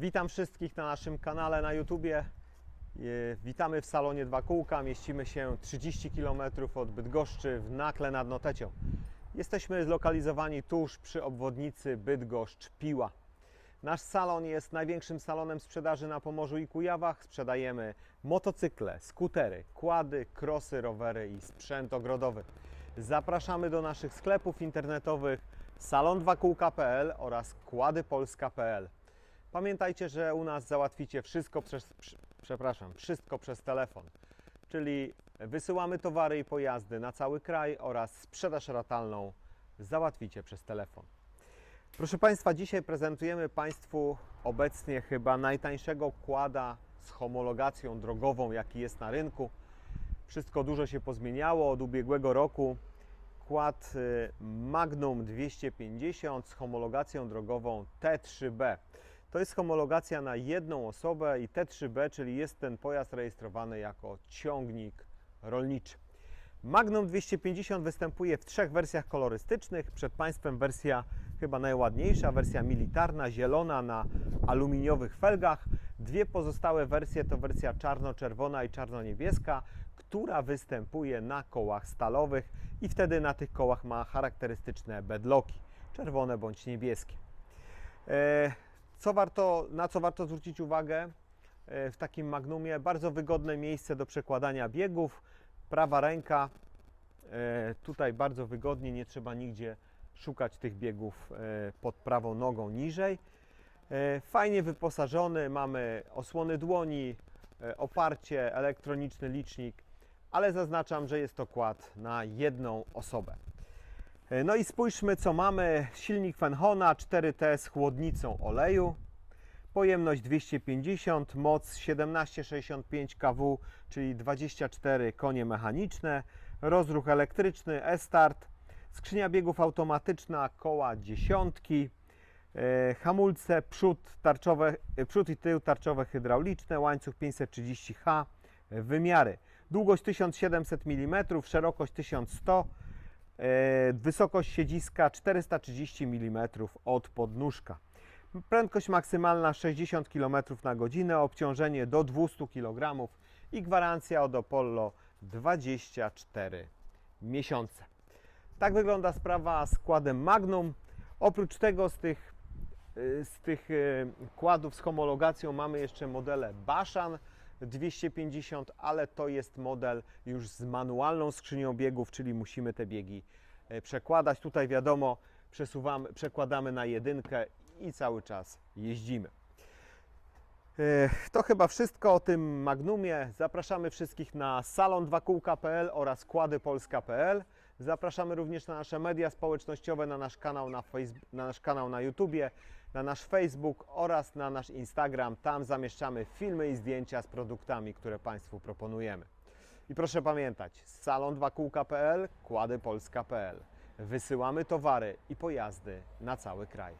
Witam wszystkich na naszym kanale na YouTubie. Witamy w salonie Dwa Kółka. Mieścimy się 30 km od Bydgoszczy w Nakle nad Notecią. Jesteśmy zlokalizowani tuż przy obwodnicy Bydgoszcz-Piła. Nasz salon jest największym salonem sprzedaży na Pomorzu i Kujawach. Sprzedajemy motocykle, skutery, kłady, krosy, rowery i sprzęt ogrodowy. Zapraszamy do naszych sklepów internetowych salon2kółka.pl oraz kładypolska.pl. Pamiętajcie, że u nas załatwicie wszystko przez, przepraszam, wszystko przez telefon. Czyli wysyłamy towary i pojazdy na cały kraj oraz sprzedaż ratalną załatwicie przez telefon. Proszę Państwa, dzisiaj prezentujemy Państwu obecnie chyba najtańszego kłada z homologacją drogową, jaki jest na rynku. Wszystko dużo się pozmieniało od ubiegłego roku. Kład y, Magnum 250 z homologacją drogową T3B. To jest homologacja na jedną osobę i T3B, czyli jest ten pojazd rejestrowany jako ciągnik rolniczy. Magnum 250 występuje w trzech wersjach kolorystycznych. Przed Państwem wersja chyba najładniejsza, wersja militarna, zielona na aluminiowych felgach. Dwie pozostałe wersje to wersja czarno-czerwona i czarno-niebieska, która występuje na kołach stalowych i wtedy na tych kołach ma charakterystyczne bedlocki, czerwone bądź niebieskie. E, Co warto, na co warto zwrócić uwagę e, w takim magnumie? Bardzo wygodne miejsce do przekładania biegów. Prawa ręka, e, tutaj bardzo wygodnie, nie trzeba nigdzie szukać tych biegów e, pod prawą nogą niżej. Fajnie wyposażony, mamy osłony dłoni, oparcie, elektroniczny licznik, ale zaznaczam, że jest to kład na jedną osobę. E, No i spójrzmy co mamy. Silnik Fenhona 4T z chłodnicą oleju. Pojemność 250, moc 1765 kW, czyli 24 konie mechaniczne, rozruch elektryczny, e-start, skrzynia biegów automatyczna, koła dziesiątki, e, hamulce, przód, tarczowe, e, przód i tył tarczowe hydrauliczne, łańcuch 530H, e, wymiary. Długość 1700 mm, szerokość 1100 E, Wysokość siedziska 430 mm od podnóżka. Prędkość maksymalna 60 km na godzinę, obciążenie do 200 kg i gwarancja od Opollo 24 miesiące. Tak wygląda sprawa z kładem Magnum. Oprócz tego z tych, y, z tych y, kładów z homologacją mamy jeszcze modele Baszan 250, ale to jest model już z manualną skrzynią biegów, czyli musimy te biegi e, przekładać. Tutaj wiadomo, przesuwamy, przekładamy na jedynkę i cały czas jeździmy. E, To chyba wszystko o tym Magnumie. Zapraszamy wszystkich na salon2kółka.pl oraz kładypolska.pl. Zapraszamy również na nasze media społecznościowe, na nasz kanał na, Facebook, na nasz kanał na YouTubie, na nasz Facebook oraz na nasz Instagram. Tam zamieszczamy filmy i zdjęcia z produktami, które Państwu proponujemy. I proszę pamiętać, salon2kółka.pl, kładypolska.pl. Wysyłamy towary i pojazdy na cały kraj.